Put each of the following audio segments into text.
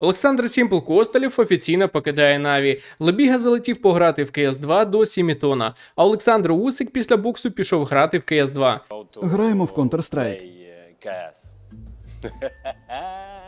Олександр Сімпл Костелів офіційно покидає Наві. Лебіга залетів пограти в КС 2 до Сімітона, а Олександр Усик після боксу пішов грати в КС 2 Граємо в Counter-Strike.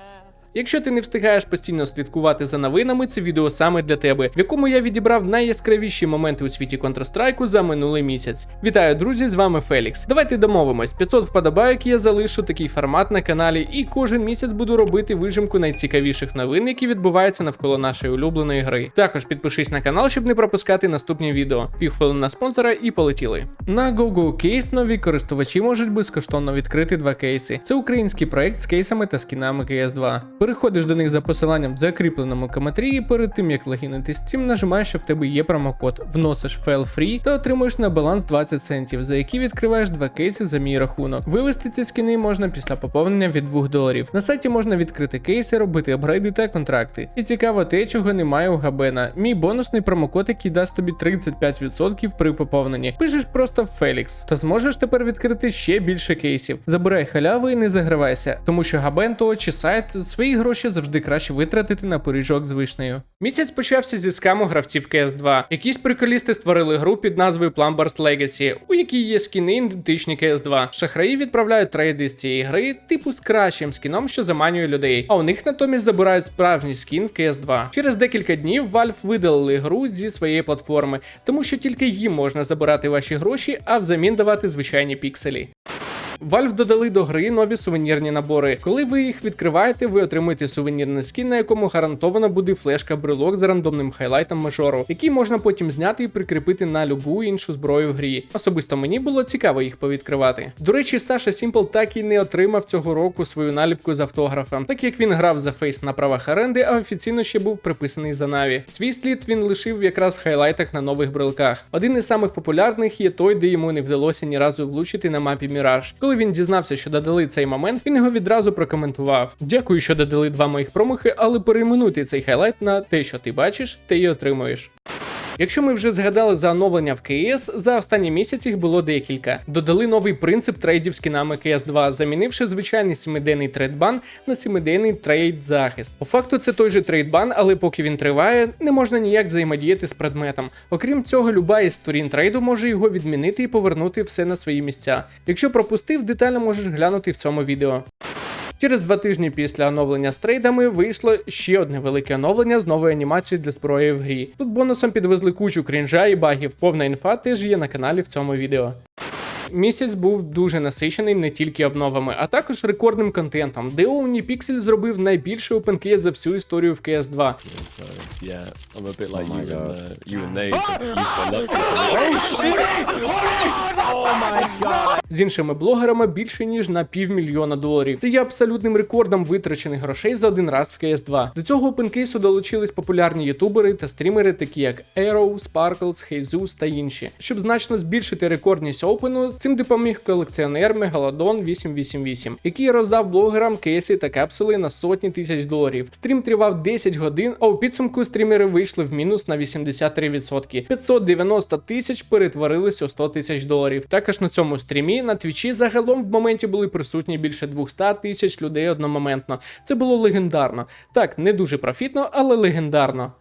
Якщо ти не встигаєш постійно слідкувати за новинами, це відео саме для тебе, в якому я відібрав найяскравіші моменти у світі Counter-Strike за минулий місяць. Вітаю, друзі! З вами Фелікс. Давайте домовимось. 500 вподобайок я залишу такий формат на каналі, і кожен місяць буду робити вижимку найцікавіших новин, які відбуваються навколо нашої улюбленої гри. Також підпишись на канал, щоб не пропускати наступні відео. Півхвилин на спонсора і полетіли. На GoGo Case нові користувачі можуть безкоштовно відкрити два кейси. Це український проект з кейсами та скінами cs 2 Переходиш до них за посиланням в закріпленому коментарі і перед тим як логінити Steam, нажимаєш, що в тебе є промокод, вносиш файл free та отримуєш на баланс 20 центів, за які відкриваєш два кейси за мій рахунок. Вивести ці скіни можна після поповнення від 2 доларів. На сайті можна відкрити кейси, робити апгрейди та контракти. І цікаво те, чого немає у Габена. Мій бонусний промокод, який дасть тобі 35% при поповненні. Пишеш просто Фелікс, та зможеш тепер відкрити ще більше кейсів. Забирай халяву і не загравайся, тому що Габенто чи сайт свої гроші завжди краще витратити на пиріжок з вишнею. Місяць почався зі скаму гравців cs 2 Якісь приколісти створили гру під назвою Plumbers Legacy, у якій є скіни ідентичні cs 2 Шахраї відправляють трейди з цієї гри, типу з кращим скіном, що заманює людей. А у них натомість забирають справжній скін в cs 2 Через декілька днів Valve видалили гру зі своєї платформи, тому що тільки їм можна забирати ваші гроші, а взамін давати звичайні пікселі. Valve додали до гри нові сувенірні набори. Коли ви їх відкриваєте, ви отримуєте сувенірний скін, на якому гарантовано буде флешка брелок з рандомним хайлайтом мажору, який можна потім зняти і прикріпити на любу іншу зброю в грі. Особисто мені було цікаво їх повідкривати. До речі, Саша Сімпл так і не отримав цього року свою наліпку з автографом, так як він грав за фейс на правах оренди, а офіційно ще був приписаний за Наві. Свій слід він лишив якраз в хайлайтах на нових брелках. Один із самих популярних є той, де йому не вдалося ні разу влучити на мапі Міраж. Коли він дізнався, що додали цей момент, він його відразу прокоментував. Дякую, що додали два моїх промахи, але перейменуйте цей хайлайт на те, що ти бачиш, те й отримуєш. Якщо ми вже згадали за оновлення в КС, за останні місяці їх було декілька. Додали новий принцип трейдів з кінами КС 2, замінивши звичайний 7-денний трейдбан на 7-денний трейд захист. По факту це той же трейдбан, але поки він триває, не можна ніяк взаємодіяти з предметом. Окрім цього, люба із сторін трейду може його відмінити і повернути все на свої місця. Якщо пропустив, детально можеш глянути в цьому відео. Через два тижні після оновлення з трейдами вийшло ще одне велике оновлення з новою анімацією для зброї в грі. Тут бонусом підвезли кучу крінжа і багів. Повна інфа теж є на каналі в цьому відео. Місяць був дуже насичений не тільки обновами, а також рекордним контентом, де OmniPixel зробив найбільший OpenCase за всю історію в CS 2. Uh, Nate. Used to love З іншими блогерами більше ніж на півмільйона доларів. Це є абсолютним рекордом витрачених грошей за один раз в CS 2. До цього OpenCase долучились популярні ютубери та стрімери, такі як Arrow, Sparkles, Jesus та інші. Щоб значно збільшити рекордність Опену, цим допоміг колекціонер Megalodon 888, який роздав блогерам кейси та капсули на сотні тисяч доларів. Стрім тривав 10 годин, а у підсумку стрімери вийшли в мінус на 83%. 590 тисяч перетворились у 100 тисяч доларів. Також на цьому стрімі на твічі загалом в моменті були присутні більше 200 тисяч людей одномоментно. Це було легендарно. Так, не дуже профітно, але легендарно.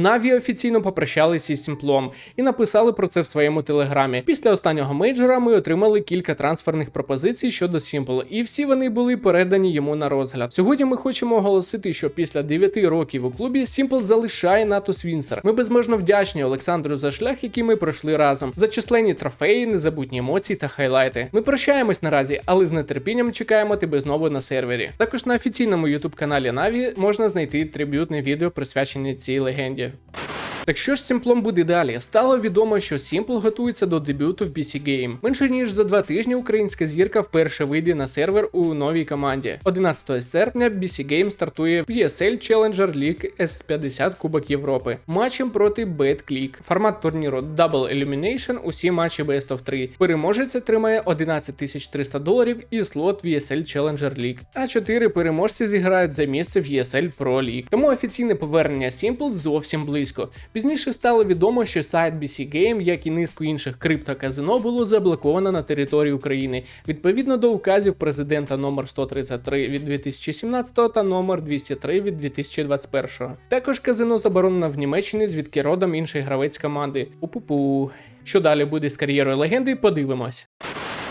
Наві офіційно попрощалися із Сімплом і написали про це в своєму телеграмі. Після останнього мейджора ми отримали кілька трансферних пропозицій щодо Сімпл, і всі вони були передані йому на розгляд. Сьогодні ми хочемо оголосити, що після 9 років у клубі Сімпл залишає Натус Вінсер. Ми безмежно вдячні Олександру за шлях, який ми пройшли разом, за численні трофеї, незабутні емоції та хайлайти. Ми прощаємось наразі, але з нетерпінням чекаємо тебе знову на сервері. Також на офіційному ютуб каналі Наві можна знайти трибютне відео присвячене цій легенді. you. Так що ж Сімплом буде далі? Стало відомо, що Сімпл готується до дебюту в BC Game. Менше ніж за два тижні українська зірка вперше вийде на сервер у новій команді. 11 серпня BC Game стартує в ESL Challenger League S50 Кубок Європи. Матчем проти Bad Click. Формат турніру Double Elimination, усі матчі Best of 3. Переможець отримає 11 300 доларів і слот в ESL Challenger League. А 4 переможці зіграють за місце в ESL Pro League. Тому офіційне повернення Simple зовсім близько. Пізніше стало відомо, що сайт BC Game, як і низку інших криптоказино, було заблоковано на території України відповідно до указів президента номер 133 від 2017 та номер 203 від 2021. Також казино заборонено в Німеччині, звідки родом інший гравець команди. Пу-пу-пу. Що далі буде з кар'єрою легенди, подивимось.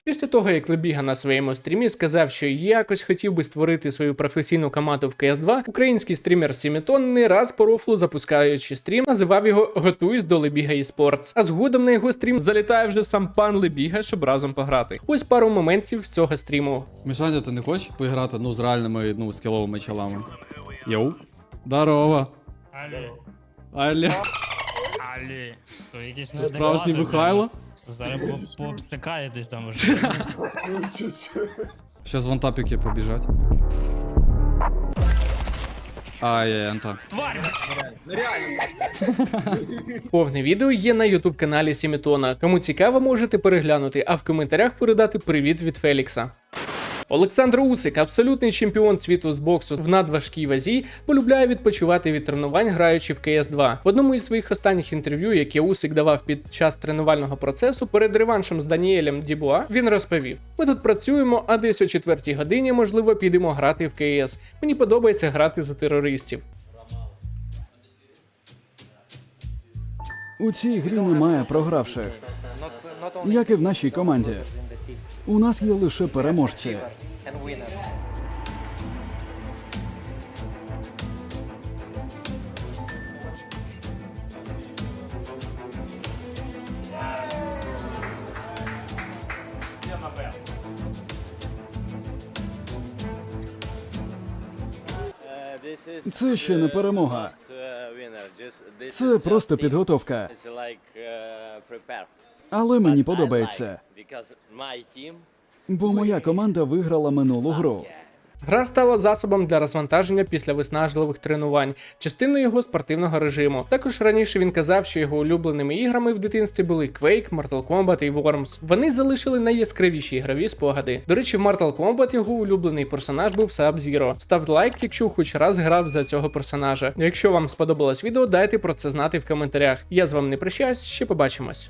Після того, як Лебіга на своєму стрімі сказав, що якось хотів би створити свою професійну команду в CS2, український стрімер Сімітон не раз по рофлу запускаючи стрім, називав його Готуйсь до Лебіга eSports. А згодом на його стрім залітає вже сам пан Лебіга, щоб разом пограти. Ось пару моментів з цього стріму. Мішаня, ти не хочеш поіграти ну, з реальними ну, скіловими чолами? Йоу. Здорово. Алі, Аля. Алі. То якийсь Ти справжній Михайло? Зараз по- пообсикаєтесь там вже. Щас вон тапіки побіжать. Ай, ента. Тварь! Повне відео є на ютуб каналі Сімітона. Кому цікаво, можете переглянути, а в коментарях передати привіт від Фелікса. Олександр Усик, абсолютний чемпіон світу з боксу в надважкій вазі, полюбляє відпочивати від тренувань, граючи в КС 2 В одному із своїх останніх інтерв'ю, яке Усик давав під час тренувального процесу перед реваншем з Даніелем Дібуа, він розповів: Ми тут працюємо, а десь о четвертій годині, можливо, підемо грати в КС. Мені подобається грати за терористів. У цій грі немає програвших, як і в нашій команді. У нас є лише переможці. Це ще не перемога. Це просто підготовка. Але мені подобається, бо моя команда виграла минулу гру. Гра стала засобом для розвантаження після виснажливих тренувань, частиною його спортивного режиму. Також раніше він казав, що його улюбленими іграми в дитинстві були Quake, Mortal Kombat і Worms. Вони залишили найяскравіші ігрові спогади. До речі, в Mortal Kombat його улюблений персонаж був Sub-Zero. Ставте лайк, якщо хоч раз грав за цього персонажа. Якщо вам сподобалось відео, дайте про це знати в коментарях. Я з вами не прощаюсь, ще побачимось.